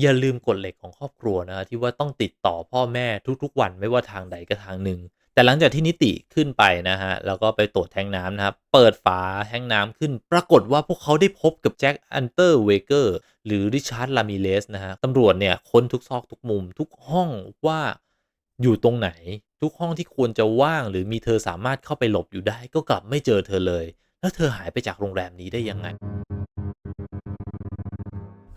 อย่าลืมกฎเหล็กของครอบครัวนะครับที่ว่าต้องติดต่อพ่อแม่ทุกๆ วันไม่ว่าทางใดก็ทางหนึ่ง แต่หลังจากที่นิติขึ้นไปนะฮะแล้วก็ไปตรวจแทงน้ำนะครับเปิดฝาแทงน้ำขึ้น ปรากฏว่าพวกเขาได้พบกับแจ็คอันเตอร์เวเกอร์หรือริชาร์ดลามิเลสนะฮะตำรวจเนี่ยค้นทุกซอกทุกมุมทุกห้องว่าอยู่ตรงไหน ทุกห้องที่ควรจะว่าง หรือมีเธอสามารถเข้าไปหลบอยู่ได้ ก็กลับไม่เจอเธอเลย แล้วเธอหายไปจากโรงแรมนี้ได้ยังไง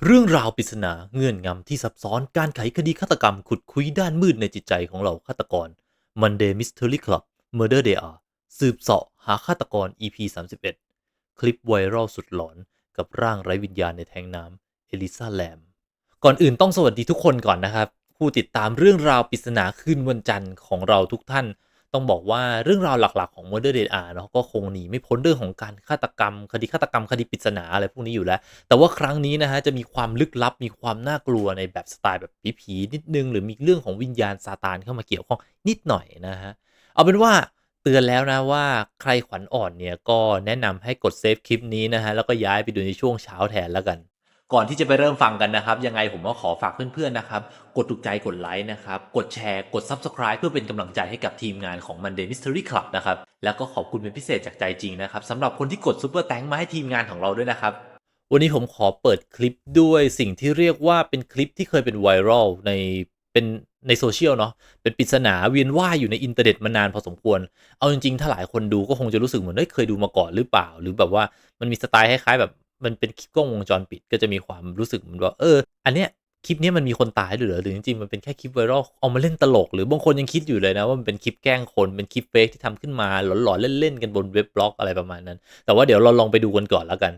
เรื่องราวปริศนาเงื่อนงำที่ซับซ้อนการไขคดีฆาตกรรมขุดคุยด้านมืดในจิตใจของเหล่าฆาตกร Monday Mystery Club Murder They Are สืบเสาะหาฆาตกร EP 31 คลิปไวรัลสุดหลอนกับร่างไร้วิญญาณในแทงน้ำเอลิซาแลม ก่อนอื่นต้องสวัสดีทุกคนก่อนนะครับ ผู้ติดตามเรื่องราวปริศนาคืนวันจันทร์ของเราทุกท่าน ต้องบอกว่าเรื่องราวหลักๆของ Murder Dead R เนาะก็คงหนีไม่พ้นเรื่องของการฆาตกรรม คดีฆาตกรรมคดีปริศนาอะไรพวกนี้อยู่แล้ว แต่ว่าครั้งนี้นะฮะจะมีความลึกลับมีความน่ากลัวในแบบสไตล์แบบผีๆนิดนึง หรือมีเรื่องของวิญญาณซาตานเข้ามาเกี่ยวข้องนิดหน่อยนะฮะเอาเป็นว่าเตือนแล้วนะว่าใครขวัญอ่อนเนี่ยก็แนะนำให้กดเซฟคลิปนี้นะฮะแล้วก็ย้ายไปดูในช่วงเช้าแทนแล้วกัน ก่อนที่จะไปเริ่มฟังกันนะครับ ยังไงผมก็ขอฝากเพื่อนๆนะครับ กดถูกใจกดไลค์นะครับ กดแชร์กด Subscribe เพื่อเป็นกำลังใจให้กับทีมงานของ Monday Mystery Club นะครับ แล้วก็ขอบคุณเป็นพิเศษจากใจจริงนะครับสำหรับคนที่กด Super Thank มาให้ทีมงานของเราด้วยนะครับ วันนี้ผมขอเปิดคลิปด้วยสิ่งที่เรียกว่าเป็นคลิปที่เคยเป็นไวรัลในเป็นในโซเชียลเนาะเป็นปริศนาเวียนว่ายอยู่ในอินเทอร์เน็ตมานานพอสมควร เอาจริงๆ ถ้าหลายคนดูก็คงจะรู้สึกเหมือนเฮ้ยเคยดูมาก่อนหรือเปล่า หรือแบบว่ามันมีสไตล์คล้ายๆแบบ มันเป็นคลิปกล้องวงจรปิดก็จะมีความรู้สึกเหมือนว่าเออ อันเนี้ยคลิปเนี้ยมันมีคนตายหรือเหรอหรือจริงๆมันเป็นแค่คลิปไวรัลเอามาเล่นตลก หรือบางคนยังคิดอยู่เลยนะว่ามันเป็นคลิปแกล้งคนเป็นคลิปเฟกที่ทำขึ้นมาหลอนๆเล่นๆกันบนเว็บบล็อกอะไรประมาณนั้น แต่ว่าเดี๋ยวเราลองไปดูกันก่อนแล้วกัน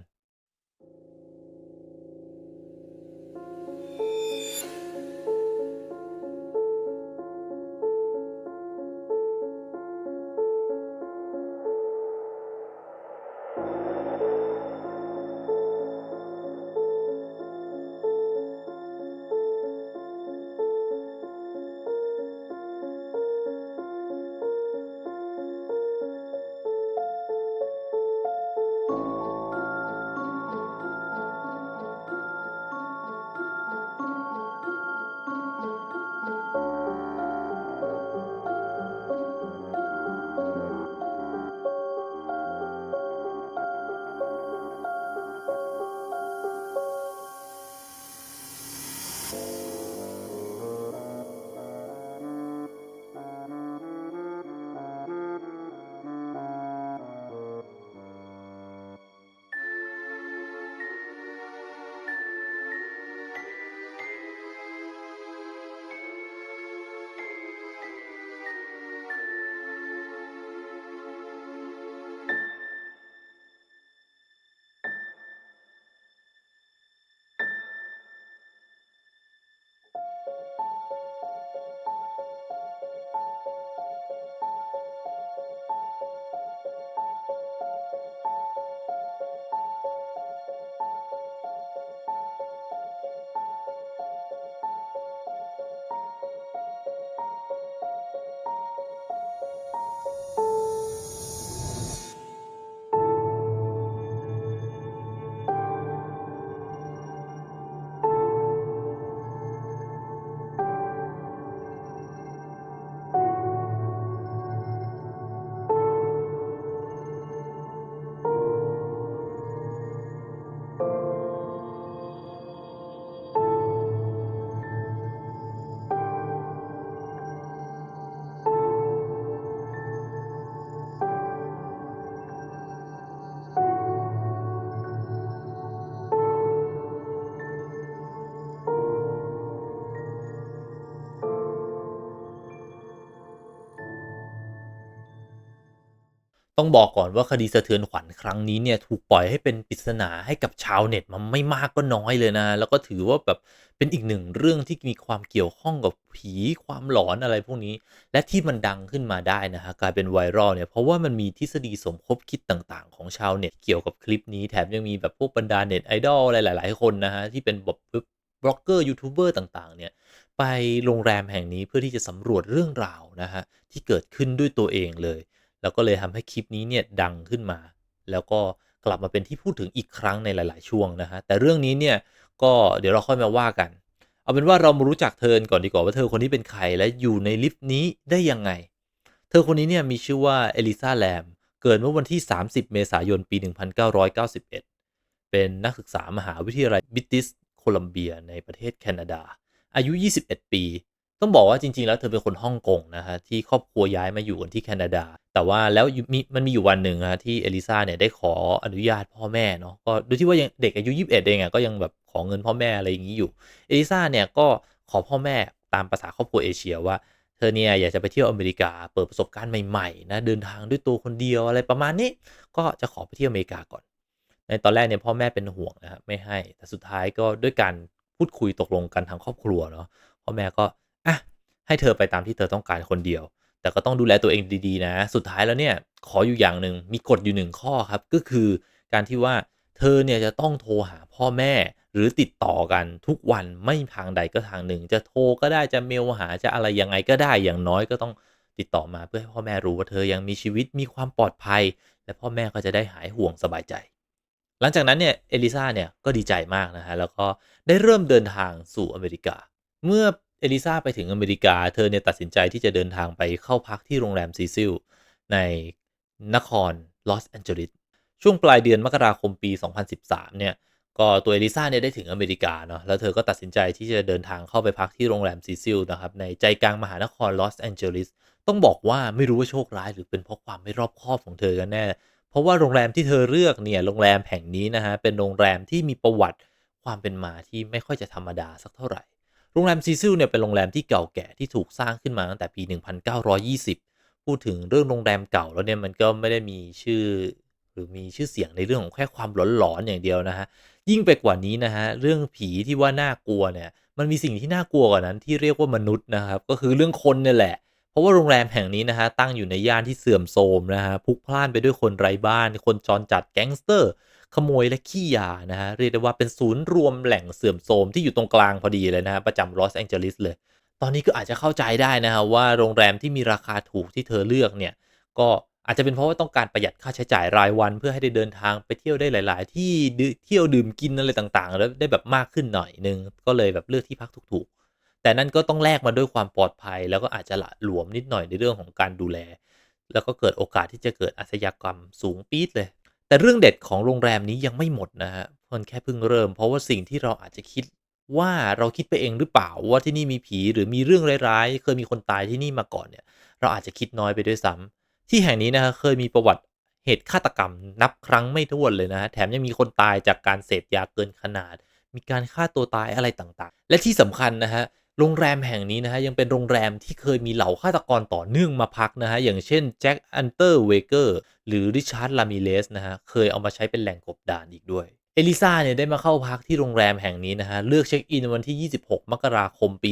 ต้องบอกก่อนว่าคดีสะเทือนขวัญครั้งนี้เนี่ยถูกปล่อยให้เป็นปริศนาให้กับชาวเน็ตมาไม่มากก็น้อยเลยนะ แล้วก็ถือว่าแบบเป็นอีกหนึ่งเรื่องที่มีความเกี่ยวข้องกับผีความหลอนอะไรพวกนี้ และที่มันดังขึ้นมาได้นะฮะกลายเป็นไวรัลเนี่ยเพราะว่ามันมีทฤษฎีสมคบคิดต่างๆ ของชาวเน็ตเกี่ยวกับคลิปนี้แถมยังมีแบบพวกบรรดาเน็ตไอดอลหลาย ๆ คนนะฮะที่เป็นแบบบล็อกเกอร์ยูทูบเบอร์ต่างๆ เนี่ยไปโรงแรมแห่งนี้เพื่อที่จะสำรวจเรื่องราวนะฮะที่เกิดขึ้นด้วยตัวเองเลย แล้วก็เลยทำให้คลิปนี้เนี่ยดังขึ้นมา แล้วก็กลับมาเป็นที่พูดถึงอีกครั้งในหลาย ๆ ช่วงนะฮะแต่เรื่องนี้เนี่ยก็เดี๋ยวเราค่อยมาว่ากัน เอาเป็นว่าเรามารู้จักเธอก่อนดีกว่าว่าเธอคนนี้เป็นใครและอยู่ในลิฟต์นี้ได้ยังไง เธอคนนี้เนี่ยมีชื่อว่าเอลิซาแลมเกิดเมื่อวันที่ 30 เมษายนปี 1991 เป็นนักศึกษามหาวิทยาลัยบิติสโคลัมเบียในประเทศแคนาดา อายุ 21 ปี ต้องบอกว่าจริง ๆ แล้วเธอเป็นคนฮ่องกงนะฮะที่ครอบครัวย้ายมาอยู่กันที่แคนาดา แต่ว่าแล้วมีมันมีอยู่วันหนึ่งนะที่เอลิซาเนี่ยได้ขออนุญาตพ่อแม่เนาะก็ดูที่ว่ายังเด็กอายุ 21 เองอะก็ยังแบบขอเงินพ่อแม่อะไรอย่างนี้อยู่เอลิซาเนี่ยก็ขอพ่อแม่ตามภาษาครอบครัวเอเชียว่าเธอเนี่ยอยากจะไปเที่ยวอเมริกาเปิดประสบการณ์ใหม่ๆนะเดินทางด้วยตัวคนเดียวอะไรประมาณนี้ ก็จะขอไปเที่ยวอเมริกาก่อน ในตอนแรกเนี่ยพ่อแม่เป็นห่วงนะครับไม่ให้แต่สุดท้ายก็ด้วยการพูดคุยตกลงกันทางครอบครัวเนาะพ่อแม่ก็ อะให้เธอไปตามที่เธอต้องการคนเดียว แต่ก็ต้องดูแลตัวเองดีๆนะ สุดท้ายแล้วเนี่ยขออยู่อย่างหนึ่งมีกฎอยู่หนึ่งข้อครับ ก็คือการที่ว่าเธอเนี่ยจะต้องโทรหาพ่อแม่หรือติดต่อกันทุกวันไม่ทางใดก็ทางหนึ่ง จะโทรก็ได้จะเมลหาจะอะไรยังไงก็ได้อย่างน้อยก็ต้องติดต่อมาเพื่อให้พ่อแม่รู้ว่าเธอยังมีชีวิตมีความปลอดภัย และพ่อแม่ก็จะได้หายห่วงสบายใจ หลังจากนั้นเนี่ยเอลิซาเนี่ยก็ดีใจมากนะฮะแล้วก็ได้เริ่มเดินทางสู่อเมริกา เมื่อ เอลิซาไปถึงอเมริกา เธอเนี่ยตัดสินใจที่จะเดินทางไปเข้าพักที่โรงแรมซีซิลในนครลอสแอนเจลิสช่วงปลายเดือนมกราคมปี 2013 เนี่ย ก็ตัวเอลิซาเนี่ยได้ถึงอเมริกาเนาะ แล้วเธอก็ตัดสินใจที่จะเดินทางเข้าไปพักที่โรงแรมซีซิลนะครับ ในใจกลางมหานครลอสแอนเจลิส ต้องบอกว่าไม่รู้ว่าโชคร้ายหรือเป็นเพราะความไม่รอบคอบของเธอกันแน่ เพราะว่าโรงแรมที่เธอเลือกเนี่ย โรงแรมแห่งนี้นะฮะ เป็นโรงแรมที่มีประวัติความเป็นมาที่ไม่ค่อยจะธรรมดาสักเท่าไหร่ โรงแรมซีซิลเนี่ยเป็นโรงแรมที่เก่าแก่ที่ถูกสร้างขึ้นมาตั้งแต่ปี 1920 พูดถึงเรื่องโรงแรมเก่าแล้วเนี่ยมันก็ไม่ได้มีชื่อ หรือมีชื่อเสียงในเรื่องของแค่ความหลอนๆอย่างเดียวนะฮะยิ่งไปกว่านี้นะฮะเรื่องผีที่ว่าน่ากลัวเนี่ยมันมีสิ่งที่น่ากลัวกว่านั้นที่เรียกว่ามนุษย์นะครับก็คือเรื่องคนเนี่ยแหละเพราะว่าโรงแรมแห่งนี้นะฮะตั้งอยู่ในย่านที่เสื่อมโทรมนะฮะพลุกพล่านไปด้วยคนไร้บ้าน คนจรจัดแก๊งสเตอร์ ขโมยและขี้ยานะฮะเรียกได้ว่าเป็นศูนย์รวมแหล่งเสื่อมโทรมที่อยู่ตรงกลางพอดีเลยนะฮะประจำลอสแองเจลิสเลย ตอนนี้ก็อาจจะเข้าใจได้นะฮะว่าโรงแรมที่มีราคาถูกที่เธอเลือกเนี่ยก็อาจจะเป็นเพราะว่าต้องการประหยัดค่าใช้จ่ายรายวัน เพื่อให้ได้เดินทางไปเที่ยวได้หลาย ๆ ที่เที่ยวดื่มกินอะไรต่าง ๆ แล้วได้แบบมากขึ้นหน่อยนึงก็เลยแบบเลือกที่พักถูก ๆ แต่นั่นก็ต้องแลกมาด้วยความปลอดภัย แล้วก็อาจจะละหลวมนิดหน่อยในเรื่องของการดูแล แล้วก็เกิดโอกาสที่จะเกิดอาชญากรรมสูงปี๊ดเลย แต่เรื่องเด็ดของโรงแรมนี้ยังไม่หมดนะฮะมันแค่เพิ่งเริ่ม เพราะว่าสิ่งที่เราอาจจะคิดว่าเราคิดไปเองหรือเปล่าว่าที่นี่มีผีหรือมีเรื่องร้ายๆ เคยมีคนตายที่นี่มาก่อนเนี่ย เราอาจจะคิดน้อยไปด้วยซ้ำที่แห่งนี้นะฮะเคยมีประวัติเหตุฆาตกรรมนับครั้งไม่ถ้วนเลยนะฮะแถมยังมีคนตายจากการเสพยาเกินขนาด มีการฆ่าตัวตายอะไรต่างๆ และที่สำคัญนะฮะโรงแรมแห่งนี้นะฮะยังเป็นโรงแรมที่เคยมีเหล่าฆาตกรต่อเนื่องมาพักนะฮะอย่างเช่นแจ็คอันเตอร์เวเกอร์ หรือริชาร์ดลามิเลสนะฮะเคยเอามาใช้เป็นแหล่งกบดานอีกด้วย เอลิซาเนี่ยได้มาเข้าพักที่โรงแรมแห่งนี้นะฮะเลือกเช็คอินวันที่ 26 มกราคมปี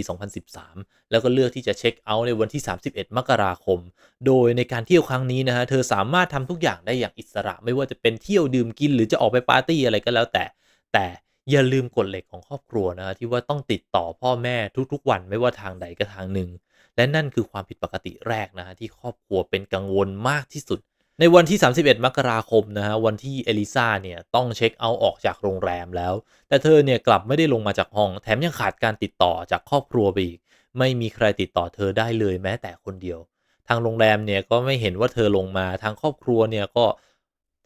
2013 แล้วก็เลือกที่จะเช็คเอาท์ในวันที่ 31 มกราคม โดยในการเที่ยวครั้งนี้นะฮะเธอสามารถทำทุกอย่างได้อย่างอิสระ ไม่ว่าจะเป็นเที่ยวดื่มกิน หรือจะออกไปปาร์ตี้อะไรก็แล้วแต่แต่อย่าลืมกฎเหล็กของครอบครัวนะฮะที่ว่าต้องติดต่อพ่อแม่ทุกๆ วันไม่ว่าทางใดก็ทางหนึ่ง และนั่นคือความผิดปกติแรกนะฮะที่ครอบครัวเป็นกังวลมากที่สุด ในวันที่ 31 มกราคมนะฮะวันที่เอลิซาเนี่ยต้องเช็คเอาท์ออกจากโรงแรมแล้ว แต่เธอเนี่ยกลับไม่ได้ลงมาจากห้อง แถมยังขาดการติดต่อจากครอบครัวไปอีก ไม่มีใครติดต่อเธอได้เลยแม้แต่คนเดียว ทางโรงแรมเนี่ยก็ไม่เห็นว่าเธอลงมาทางครอบครัวเนี่ยก็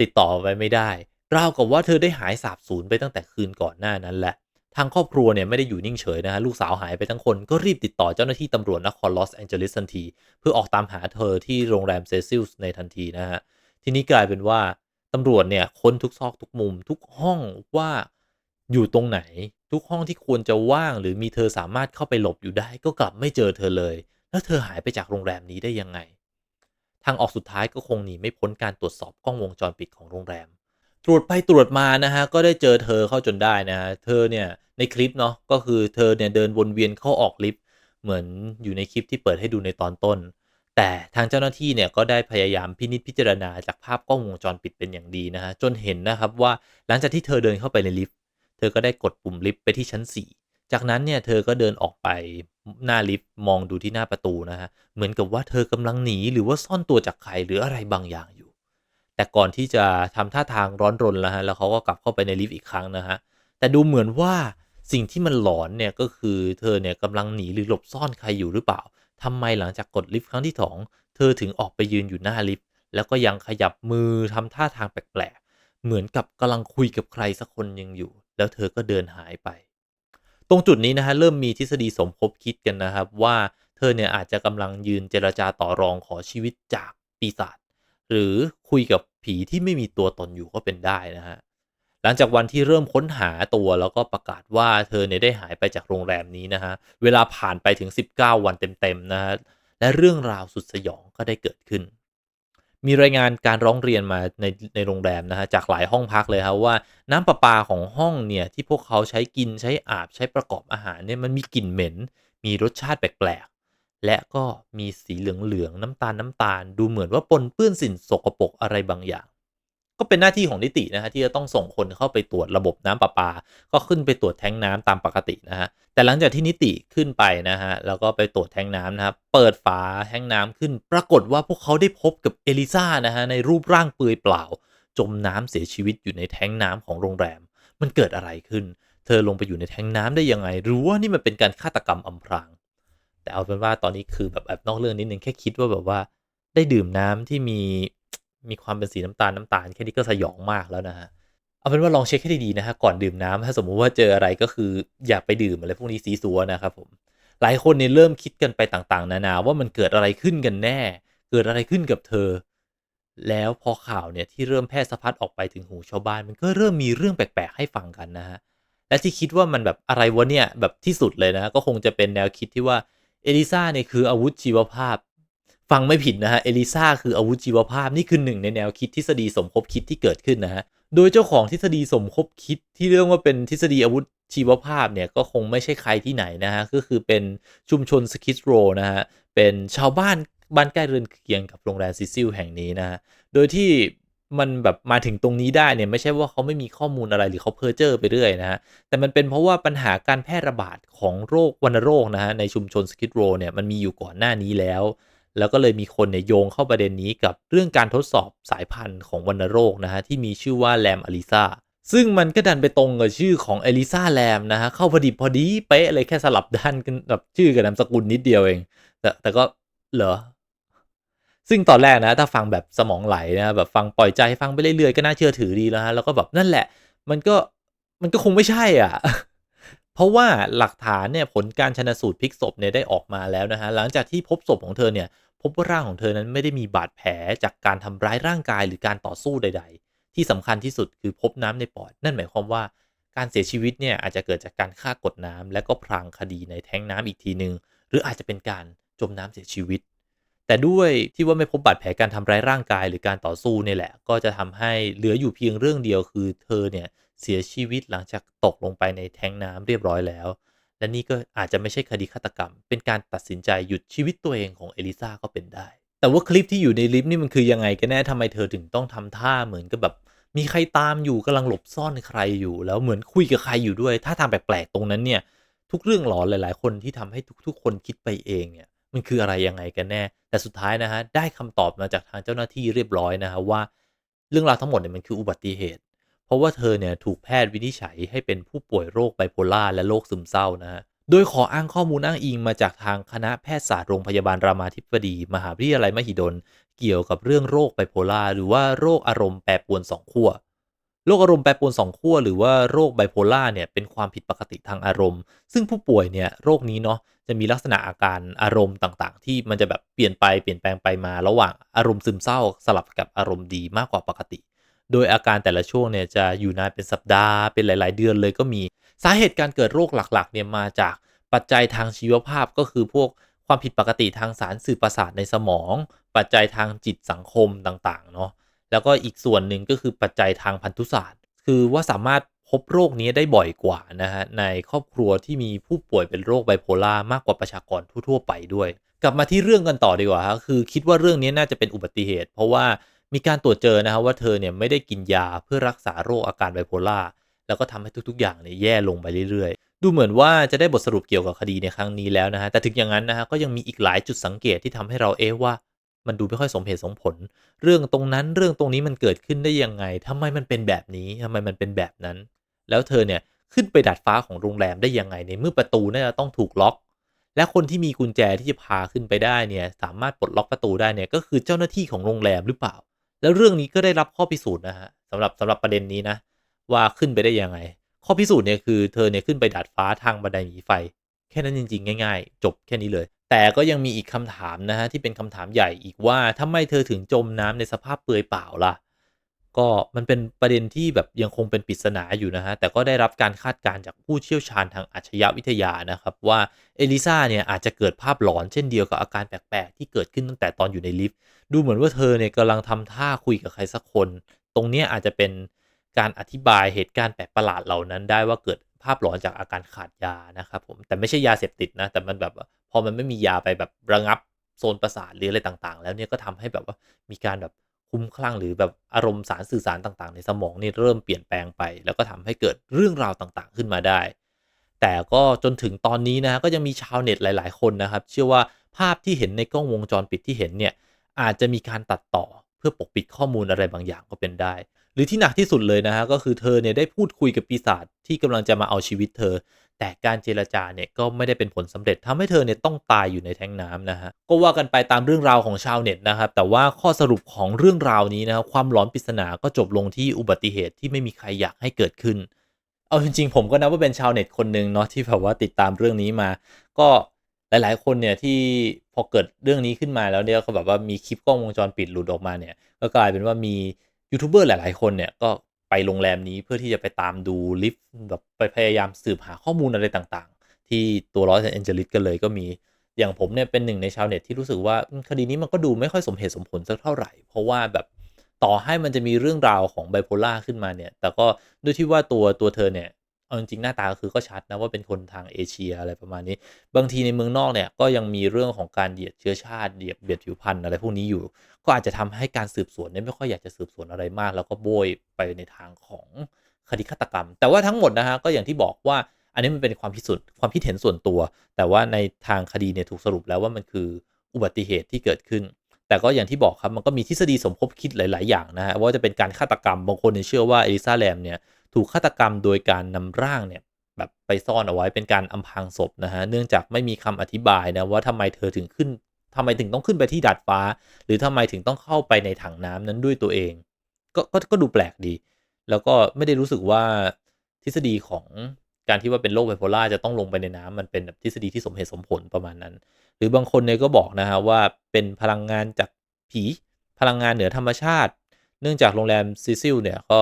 ติดต่อไปไม่ได้ราวกับว่าเธอได้หายสาบสูญไปตั้งแต่คืนก่อนหน้านั้นแหละ ทางครอบครัวเนี่ยไม่ได้อยู่นิ่งเฉยนะฮะลูกสาวหายไปทั้งคนก็รีบติดต่อเจ้าหน้าที่ตำรวจนครลอสแองเจลิสทันที เพื่อออกตามหาเธอที่โรงแรมเซซิลส์ในทันทีนะฮะ ทีนี้กลายเป็นว่าตำรวจเนี่ยค้นทุกซอกทุกมุม ทุกห้องว่าอยู่ตรงไหน ทุกห้องที่ควรจะว่าง หรือมีเธอสามารถเข้าไปหลบอยู่ได้ ก็กลับไม่เจอเธอเลย แล้วเธอหายไปจากโรงแรมนี้ได้ยังไง ทางออกสุดท้ายก็คงหนีไม่พ้นการตรวจสอบกล้องวงจรปิดของโรงแรม ตรวจไปตรวจมานะฮะก็ได้เจอเธอเข้าจนได้นะฮะเธอเนี่ยในคลิปเนาะก็คือเธอเนี่ยเดินวนเวียนเข้าออกลิฟต์เหมือนอยู่ในคลิปที่เปิดให้ดูในตอนต้น แต่ทางเจ้าหน้าที่เนี่ยก็ได้พยายามพินิจพิจารณาจากภาพกล้องวงจรปิดเป็นอย่างดีนะฮะจนเห็นนะครับว่าหลังจากที่เธอเดินเข้าไปในลิฟต์เธอก็ได้กดปุ่มลิฟต์ไปที่ชั้น 4 จากนั้นเนี่ยเธอก็เดินออกไปหน้าลิฟต์มองดูที่หน้าประตูนะฮะเหมือนกับว่าเธอกำลังหนีหรือว่าซ่อนตัวจากใครหรืออะไรบางอย่างอยู่ แต่ก่อนที่จะทำท่าทางร้อนรนแล้วฮะแล้วเขาก็กลับเข้าไปในลิฟต์อีกครั้งนะฮะแต่ดูเหมือนว่าสิ่งที่มันหลอนเนี่ยก็คือเธอเนี่ยกำลังหนีหรือหลบซ่อนใครอยู่หรือเปล่าทำไมหลังจากกดลิฟต์ครั้งที่สองเธอถึงออกไปยืนอยู่หน้าลิฟต์แล้วก็ยังขยับมือทำท่าทางแปลกๆเหมือนกับกำลังคุยกับใครสักคนยังอยู่ แล้วเธอก็เดินหายไป ตรงจุดนี้นะฮะเริ่มมีทฤษฎีสมคบคิดกันนะครับว่าเธอเนี่ยอาจจะกำลังยืนเจรจาต่อรองขอชีวิตจากปีศาจ หรือคุยกับผีที่ไม่มีตัวตนอยู่ก็เป็นได้นะฮะ หลังจากวันที่เริ่มค้นหาตัวแล้วก็ประกาศว่าเธอเนี่ยได้หายไปจากโรงแรมนี้นะฮะ เวลาผ่านไปถึง 19 วันเต็มๆนะฮะ และเรื่องราวสุดสยองก็ได้เกิดขึ้น มีรายงานการร้องเรียนมาในในโรงแรมนะฮะจากหลายห้องพักเลยครับว่าน้ำประปาของห้องเนี่ยที่พวกเขาใช้กินใช้อาบใช้ประกอบอาหารเนี่ยมันมีกลิ่นเหม็น มีรสชาติแปลก และก็มีสีเหลือง ๆ น้ำตาลน้ำตาล ดูเหมือนว่าปนเปื้อนสิ่งสกปรกอะไรบางอย่าง ก็เป็นหน้าที่ของนิตินะฮะที่จะต้องส่งคนเข้าไปตรวจระบบน้ำประปา ก็ขึ้นไปตรวจแท้งน้ำตามปกตินะฮะแต่หลังจากที่นิติขึ้นไปนะฮะแล้วก็ไปตรวจแท้งน้ำนะครับเปิดฝาแท้งน้ำขึ้น ปรากฏว่าพวกเขาได้พบกับเอลิซานะฮะในรูปร่างเปลือยเปล่า จมน้ำเสียชีวิตอยู่ในแท้งน้ำของโรงแรม มันเกิดอะไรขึ้น เธอลงไปอยู่ในแท้งน้ำได้ยังไง หรือว่านี่มันเป็นการฆาตกรรมอำพราง แต่เอาเป็นว่าตอนนี้คือแบบแอบนอกเรื่องนิดนึงแค่คิดว่าแบบว่าได้ดื่มน้ำที่มีมีความเป็นสีน้ำตาลน้ำตาลแค่นี้ก็สยองมากแล้วนะฮะเอาเป็นว่าลองเช็คให้ดีๆนะฮะก่อนดื่มน้ำถ้าสมมุติว่าเจออะไรก็คืออย่าไปดื่มอะไรพวกนี้ซีซัวนะครับผมหลายคนเนี่ยเริ่มคิดกันไปต่างๆ นานาว่ามันเกิดอะไรขึ้นกันแน่ เกิดอะไรขึ้นกับเธอ แล้วพอข่าวเนี่ยที่เริ่มแพร่สะพัดออกไปถึงหูชาวบ้าน มันก็เริ่มมีเรื่องแปลกๆให้ฟังกันนะฮะและที่คิดว่ามันแบบอะไรวะเนี่ยแบบที่สุดเลยนะ ก็คงจะเป็นแนวคิดที่ว่า เอลิซาเนี่ยคืออาวุธชีวภาพ ฟังไม่ผิดนะฮะ เอลิซาคืออาวุธชีวภาพนี่คือหนึ่งในแนวคิดทฤษฎีสมคบคิดที่เกิดขึ้นนะฮะ โดยเจ้าของทฤษฎีสมคบคิดที่เรื่องว่าเป็นทฤษฎีอาวุธชีวภาพเนี่ยก็คงไม่ใช่ใครที่ไหนนะฮะ ก็คือเป็นชุมชนสคิสโรนะฮะ เป็นชาวบ้านบ้านใกล้เรือนเคียงกับโรงแรมซิซิลแห่งนี้นะฮะ โดยที่ มันแบบมาถึงตรงนี้ได้เนี่ยไม่ใช่ว่าเขาไม่มีข้อมูลอะไรหรือเขาเพ้อเจ้อไปเรื่อยนะฮะแต่มันเป็นเพราะว่าปัญหาการแพร่ระบาดของโรควัณโรคนะฮะในชุมชนสคิดโรเนี่ยมันมีอยู่ก่อนหน้านี้แล้ว แล้วก็เลยมีคนเนี่ยโยงเข้าประเด็นนี้กับเรื่องการทดสอบสายพันธุ์ของวัณโรคนะฮะที่มีชื่อว่าแลมอลิซาซึ่งมันก็ดันไปตรงกับชื่อของเอลิซาแลมนะฮะเข้าพอดีพอดีเป๊ะเลยแค่สลับด้านกันแบบชื่อกับนามสกุลนิดเดียวเอง แต่แต่ก็เหรอ ซึ่งตอนแรกนะ ถ้าฟังแบบสมองไหลนะแบบฟังปล่อยใจฟังไปเรื่อยๆก็น่าเชื่อถือดีแล้วฮะแล้วก็แบบนั่นแหละ มันก็มันก็คงไม่ใช่อะ เพราะว่าหลักฐานเนี่ยผลการชนะสูตรพลิกศพเนี่ยได้ออกมาแล้วนะฮะหลังจากที่พบศพของเธอเนี่ย พบว่าร่างของเธอนั้นไม่ได้มีบาดแผลจากการทำร้ายร่างกายหรือการต่อสู้ใด ๆ ที่สำคัญที่สุดคือพบน้ำในปอด นั่นหมายความว่าการเสียชีวิตเนี่ยอาจจะเกิดจากการฆ่ากดน้ำและก็พรางคดีในแท้งน้ำอีกทีหนึ่งหรืออาจจะเป็นการจมน้ำเสียชีวิต แต่ด้วยที่ว่าไม่พบบาดแผลการทำร้ายร่างกายหรือการต่อสู้เนี่ยแหละ ก็จะทำให้เหลืออยู่เพียงเรื่องเดียวคือเธอเนี่ยเสียชีวิตหลังจากตกลงไปในแท้งน้ำเรียบร้อยแล้ว และนี่ก็อาจจะไม่ใช่คดีฆาตกรรม เป็นการตัดสินใจหยุดชีวิตตัวเองของเอลิซาก็เป็นได้ แต่ว่าคลิปที่อยู่ในลิฟต์นี่มันคือยังไงกันแน่ทำไมเธอถึงต้องทำท่าเหมือนกับแบบมีใครตามอยู่กำลังหลบซ่อนใครอยู่ แล้วเหมือนคุยกับใครอยู่ด้วย ถ้าทางแปลกๆตรงนั้นเนี่ย ทุกเรื่องหลอนหลาย ๆ คนที่ทำให้ทุก ๆ คนคิดไปเองเนี่ย มันคืออะไรยังไงกันแน่ แต่สุดท้ายนะฮะได้คำตอบมาจากทางเจ้าหน้าที่เรียบร้อยนะฮะว่าเรื่องราวทั้งหมดเนี่ยมันคืออุบัติเหตุ เพราะว่าเธอเนี่ยถูกแพทย์วินิจฉัยให้เป็นผู้ป่วยโรคไบโพล่าและโรคซึมเศร้านะฮะโดยขออ้างข้อมูลอ้างอิงมาจากทางคณะแพทยศาสตร์โรงพยาบาลรามาธิบดี มหาวิทยาลัยมหิดล เกี่ยวกับเรื่องโรคไบโพล่าหรือว่าโรคอารมณ์แปรปรวนสองขั้วโรคอารมณ์แปรปรวนสองขั้วหรือว่าโรคไบโพล่าเนี่ยเป็นความผิดปกติทางอารมณ์ ซึ่งผู้ป่วยเนี่ยโรคนี้เนาะ จะมีลักษณะอาการอารมณ์ต่างๆ ที่มันจะแบบเปลี่ยนไปเปลี่ยนแปลงไปมาระหว่างอารมณ์ซึมเศร้าสลับกับอารมณ์ดีมากกว่าปกติ โดยอาการแต่ละช่วงเนี่ยจะอยู่นานเป็นสัปดาห์เป็นหลาย ๆ เดือนเลยก็มี สาเหตุการเกิดโรคหลักๆเนี่ยมาจากปัจจัยทางชีวภาพก็คือพวกความผิดปกติทางสารสื่อประสาทในสมอง ปัจจัยทางจิตสังคมต่างๆเนาะแล้วก็อีกส่วนหนึ่งก็คือปัจจัยทางพันธุศาสตร์ คือว่าสามารถ บโรคนี้ได้บ่อยกว่านะฮะในครอบครัวที่มีผู้ป่วยเป็นโรคไบโพล่ามากกว่าประชากรทั่วๆไปด้วย กลับมาที่เรื่องกันต่อดีกว่าครับคือคิดว่าเรื่องนี้น่าจะเป็นอุบัติเหตุ เพราะว่ามีการตรวจเจอนะครับว่าเธอเนี่ยไม่ได้กินยาเพื่อรักษาโรคอาการไบโพล่าแล้วก็ทำให้ทุกๆ อย่างเนี่ยแย่ลงไปเรื่อยๆ ดูเหมือนว่าจะได้บทสรุปเกี่ยวกับคดีในครั้งนี้แล้วนะฮะแต่ถึงอย่างนั้นนะฮะก็ยังมีอีกหลายจุดสังเกตที่ทำให้เราเอ๊ะว่ามันดูไม่ค่อยสมเหตุสมผล เรื่องตรงนั้นเรื่องตรงนี้มันเกิดขึ้นได้ยังไงทำไมมันเป็นแบบนี้ทำไมมันเป็นแบบนั้น แล้วเธอเนี่ยขึ้นไปดาดฟ้าของโรงแรมได้ยังไงในเมื่อประตูน่าจะต้องถูกล็อก และคนที่มีกุญแจที่จะพาขึ้นไปได้เนี่ยสามารถปลดล็อกประตูได้เนี่ยก็คือเจ้าหน้าที่ของโรงแรมหรือเปล่า แล้วเรื่องนี้ก็ได้รับข้อพิสูจน์นะฮะสำหรับสำหรับประเด็นนี้นะว่าขึ้นไปได้ยังไง ข้อพิสูจน์เนี่ยคือเธอเนี่ยขึ้นไปดาดฟ้าทางบันไดหนีไฟ แค่นั้นจริง ๆ ง่าย ๆ จบแค่นี้เลย แต่ก็ยังมีอีกคำถามนะฮะที่เป็นคำถามใหญ่อีกว่าทำไมเธอถึงจมน้ำในสภาพเปลือยเปล่าล่ะ ก็มันเป็นประเด็นที่แบบยังคงเป็นปริศนาอยู่นะฮะ แต่ก็ได้รับการคาดการณ์จากผู้เชี่ยวชาญทางอัจฉริยวิทยานะครับ ว่าเอลิซาเนี่ยอาจจะเกิดภาพหลอนเช่นเดียวกับอาการแปลก ๆ ที่เกิดขึ้นตั้งแต่ตอนอยู่ในลิฟต์ ดูเหมือนว่าเธอเนี่ยกำลังทำท่าคุยกับใครสักคน ตรงนี้อาจจะเป็นการอธิบายเหตุการณ์แปลกประหลาดเหล่านั้นได้ว่าเกิดภาพหลอนจากอาการขาดยานะครับผม แต่ไม่ใช่ยาเสพติดนะ แต่มันแบบพอมันไม่มียาไปแบบระงับโซนประสาทหรืออะไรต่างๆ แล้วเนี่ยก็ทำให้แบบว่ามีการแบบ คลุ้มคลั่งหรือแบบอารมณ์สารสื่อสารต่างๆ ในสมองนี่เริ่มเปลี่ยนแปลงไป แล้วก็ทำให้เกิดเรื่องราวต่างๆ ขึ้นมาได้ แต่ก็จนถึงตอนนี้นะก็ยังมีชาวเน็ตหลาย ๆ คนนะครับ เชื่อว่าภาพที่เห็นในกล้องวงจรปิดที่เห็นเนี่ยอาจจะมีการตัดต่อเพื่อปกปิดข้อมูลอะไรบางอย่างก็เป็นได้ หรือที่หนักที่สุดเลยนะฮะก็คือเธอเนี่ยได้พูดคุยกับปีศาจที่กำลังจะมาเอาชีวิตเธอ แต่การเจรจาเนี่ยก็ไม่ได้เป็นผลสำเร็จทำให้เธอเนี่ยต้องตายอยู่ในแท้งน้ำนะฮะก็ว่ากันไปตามเรื่องราวของชาวเน็ตนะครับแต่ว่าข้อสรุปของเรื่องราวนี้นะครับความหลอนปริศนาก็จบลงที่อุบัติเหตุที่ไม่มีใครอยากให้เกิดขึ้น เอาจริงๆ ผมก็นับว่าเป็นชาวเน็ตคนหนึ่งเนาะที่แบบว่าติดตามเรื่องนี้มา ก็หลายๆ คนเนี่ยที่พอเกิดเรื่องนี้ขึ้นมาแล้วเนี่ยก็แบบว่ามีคลิปกล้องวงจรปิดหลุดออกมาเนี่ยก็กลายเป็นว่ามียูทูบเบอร์หลายๆ คนเนี่ยก็ ไปโรงแรมนี้เพื่อที่จะไปตามดูลิฟต์แบบไปพยายามสืบหาข้อมูลอะไรต่างๆ ที่ตัวลอสแอนเจลิสกันเลยก็มีอย่างผมเนี่ยเป็นหนึ่งในชาวเน็ตที่รู้สึกว่าคดีนี้มันก็ดูไม่ค่อยสมเหตุสมผลสักเท่าไหร่ เพราะว่าแบบต่อให้มันจะมีเรื่องราวของไบโพล่าขึ้นมาเนี่ย แต่ก็ด้วยที่ว่าตัวตัวเธอเนี่ย เอาจริงๆหน้าตาคือก็ชัดนะว่าเป็นคนทางเอเชียอะไรประมาณนี้ บางทีในเมืองนอกเนี่ยก็ยังมีเรื่องของการเหยียดเชื้อชาติเหยียดเบียดผิวพรรณอะไรพวกนี้อยู่ ก็อาจจะทำให้การสืบสวนเนี่ยไม่ค่อยอยากจะสืบสวนอะไรมาก แล้วก็โบยไปในทางของคดีฆาตกรรม แต่ว่าทั้งหมดนะฮะก็อย่างที่บอกว่าอันนี้มันเป็นความพิสูจน์ความคิดเห็นส่วนตัว แต่ว่าในทางคดีเนี่ยถูกสรุปแล้วว่ามันคืออุบัติเหตุที่เกิดขึ้น แต่ก็อย่างที่บอกครับมันก็มีทฤษฎีสมคบคิดหลาย ๆ อย่างนะฮะว่าจะเป็นการฆาตกรรมบางคนเนี่ยเชื่อว่าเอลิซาแลมเนี่ย ถูกฆาตกรรมโดยการนำร่างเนี่ยแบบไปซ่อนเอาไว้เป็นการอำพรางศพนะฮะเนื่องจากไม่มีคำอธิบายนะว่าทำไมเธอถึงขึ้นทำไมถึงต้องขึ้นไปที่ดาดฟ้า หรือทำไมถึงต้องเข้าไปในถังน้ำนั้นด้วยตัวเอง ก็ก็ก็ดูแปลกดี แล้วก็ไม่ได้รู้สึกว่าทฤษฎีของการที่ว่าเป็นโรคไบโพล่าจะต้องลงไปในน้ำมันเป็นแบบทฤษฎีที่สมเหตุสมผลประมาณนั้น หรือบางคนเนี่ยก็บอกนะฮะว่าเป็นพลังงานจากผีพลังงานเหนือธรรมชาติ เนื่องจากโรงแรมซิซิลเนี่ยก็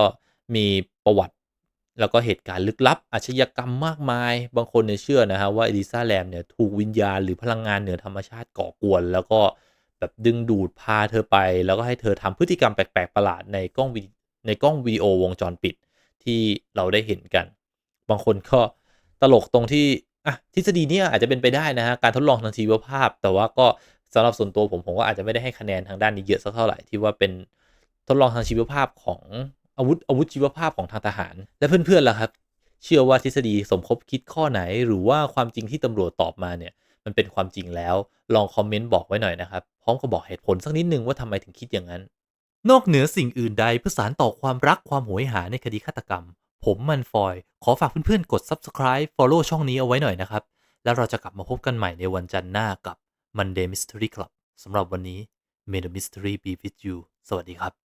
มีประวัติ แล้วก็เหตุการณ์ลึกลับอาชญากรรมมากมาย บางคนเนี่ยเชื่อนะฮะว่าเอลิซาแลมเนี่ยถูกวิญญาณหรือพลังงานเหนือธรรมชาติก่อกวน แล้วก็แบบดึงดูดพาเธอไป แล้วก็ให้เธอทำพฤติกรรมแปลกๆประหลาดในกล้องวิในกล้องวีโอวงจรปิดที่เราได้เห็นกัน บางคนก็ตลกตรงที่อะทฤษฎีนี้อาจจะเป็นไปได้นะฮะการทดลองทางชีวภาพ แต่ว่าก็สำหรับส่วนตัวผมผมก็อาจจะไม่ได้ให้คะแนนทางด้านนี้เยอะสักเท่าไหร่ที่ว่าเป็นทดลองทางชีวภาพของ อาวุธอาวุธชีวภาพของทางทหาร และเพื่อนๆล่ะครับ เชื่อว่าทฤษฎีสมคบคิดข้อไหน หรือว่าความจริงที่ตำรวจตอบมาเนี่ยมันเป็นความจริงแล้ว ลองคอมเมนต์บอกไว้หน่อยนะครับ พร้อมกับบอกเหตุผลสักนิดนึงว่าทำไมถึงคิดอย่างนั้น นอกเหนือสิ่งอื่นใดเพื่อสารต่อความรักความโหยหาในคดีฆาตกรรม ผมมันฟอย ขอฝากเพื่อนๆ กด subscribe follow ช่องนี้เอาไว้หน่อยนะครับ แล้วเราจะกลับมาพบกันใหม่ในวันจันทร์หน้ากับ Monday Mystery Club สำหรับวันนี้ May the mystery be with you สวัสดีครับ